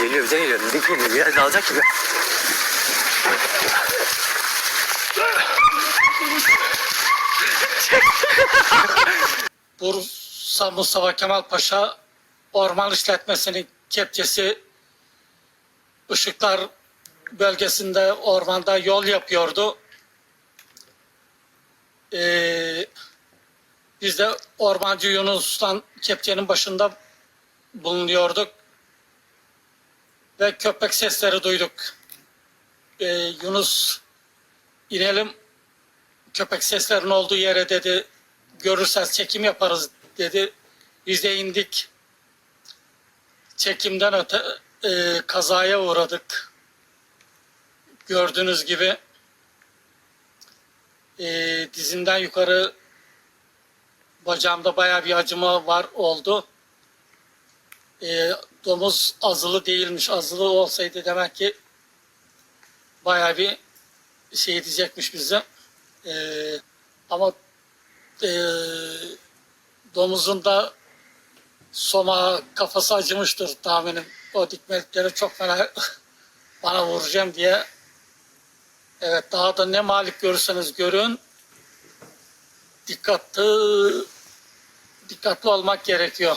Geliyor bize geliyor. Dik. Biraz alacak gibi. Bursa Mustafa Kemal Paşa Orman İşletmesi'nin kepçesi Işıklar bölgesinde ormanda yol yapıyordu. Ee, biz de ormancı Yunus'tan kepçenin başında bulunuyorduk. Ve köpek sesleri duyduk. Ee, Yunus inelim köpek seslerinin olduğu yere dedi görürseniz çekim yaparız dedi. Biz de indik. Çekimden öte e, kazaya uğradık. Gördüğünüz gibi e, dizimden yukarı bacağımda bayağı bir acıma var oldu. E, domuz azılı değilmiş. Azılı olsaydı demek ki bayağı bir şey edecekmiş bize. E, ama e, domuzun da soma kafası acımıştır tahminim. O dikmelikleri çok fena bana vuracağım diye. Evet daha da ne malik görürseniz görün. Dikkatli dikkatli olmak gerekiyor.